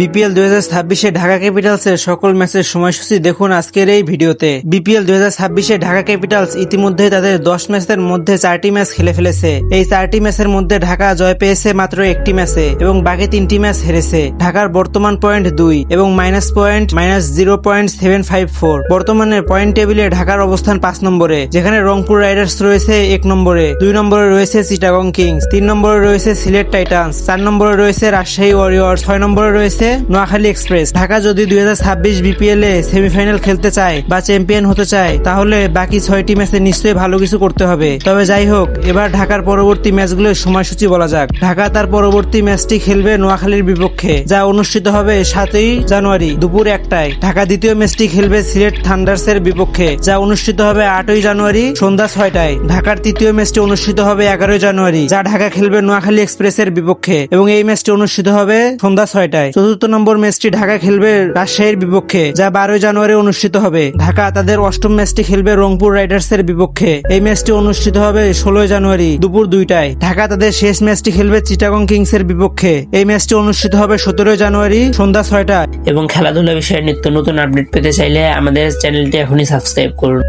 BPL দুই হাজার ছাব্বিশে ঢাকা ক্যাপিটালসের সকল ম্যাচের সময়সূচি দেখুন আজকের এই ভিডিওতে। বিপিএল দুই হাজার ছাব্বিশে ঢাকা ক্যাপিটালস ইতিমধ্যে তাদের দশ ম্যাচের মধ্যে চারটি ম্যাচ খেলে ফেলেছে। এই চারটি ম্যাচের মধ্যে ঢাকা জয় পেয়েছে মাত্র একটি ম্যাচে এবং বাকি তিনটি ম্যাচ হেরেছে। ঢাকার বর্তমান পয়েন্ট দুই এবং minus point minus zero point seven five four. বর্তমানে পয়েন্ট টেবিলে ঢাকার অবস্থান পাঁচ নম্বরে, যেখানে রংপুর রাইডার্স রয়েছে এক নম্বরে, দুই নম্বরে রয়েছে চিটাগং কিংস, তিন নম্বরে রয়েছে সিলেট টাইটান্স, চার নম্বরে রয়েছে রাজশাহী ওয়ারিয়র ছয় নম্বরে রয়েছে নোয়াখালী এক্সপ্রেস। ঢাকা যদি দুই হাজার ছাব্বিশ বিপিএল এ সেমিফাইনাল খেলতে চায় বা চ্যাম্পিয়ন হতে চায়, তাহলে বাকি ছয়টি ম্যাচে নিশ্চয়ই ভালো কিছু করতে হবে। তবে যাই হোক, এবার ঢাকার পরবর্তী ম্যাচগুলোর সময়সূচি বলা যাক। ঢাকা তার পরবর্তী ম্যাচটি খেলবে নোয়াখালীর বিপক্ষে, যা অনুষ্ঠিত হবে সাতই জানুয়ারি দুপুর একটায়। ঢাকা দ্বিতীয় ম্যাচটি খেলবে সিলেট থান্ডার্স এর বিপক্ষে, যা অনুষ্ঠিত হবে আটই জানুয়ারি সন্ধ্যা ছয়টায়। ঢাকার তৃতীয় ম্যাচটি অনুষ্ঠিত হবে এগারোই জানুয়ারি, যা ঢাকা খেলবে নোয়াখালী এক্সপ্রেসের বিপক্ষে, এবং এই ম্যাচটি অনুষ্ঠিত হবে সন্ধ্যা ছয়টায়। চতুর্থ নম্বর ম্যাচটি ঢাকা খেলবে রাজশাহীর বিপক্ষে, যা বারোই জানুয়ারি অনুষ্ঠিত হবে। ঢাকা তাদের অষ্টম ম্যাচটি খেলবে রংপুর রাইডার্সের বিপক্ষে। এই ম্যাচটি অনুষ্ঠিত হবে ষোলোই জানুয়ারি দুপুর দুইটায়। ঢাকা তাদের শেষ ম্যাচটি খেলবে চিটাগং কিংসের বিপক্ষে। এই ম্যাচটি অনুষ্ঠিত হবে সতেরোই জানুয়ারি সন্ধ্যা ছয়টায়। এবং খেলাধুলা বিষয়ে নিত্য নতুন আপডেট পেতে চাইলে আমাদের চ্যানেলটি এখনই সাবস্ক্রাইব করুন।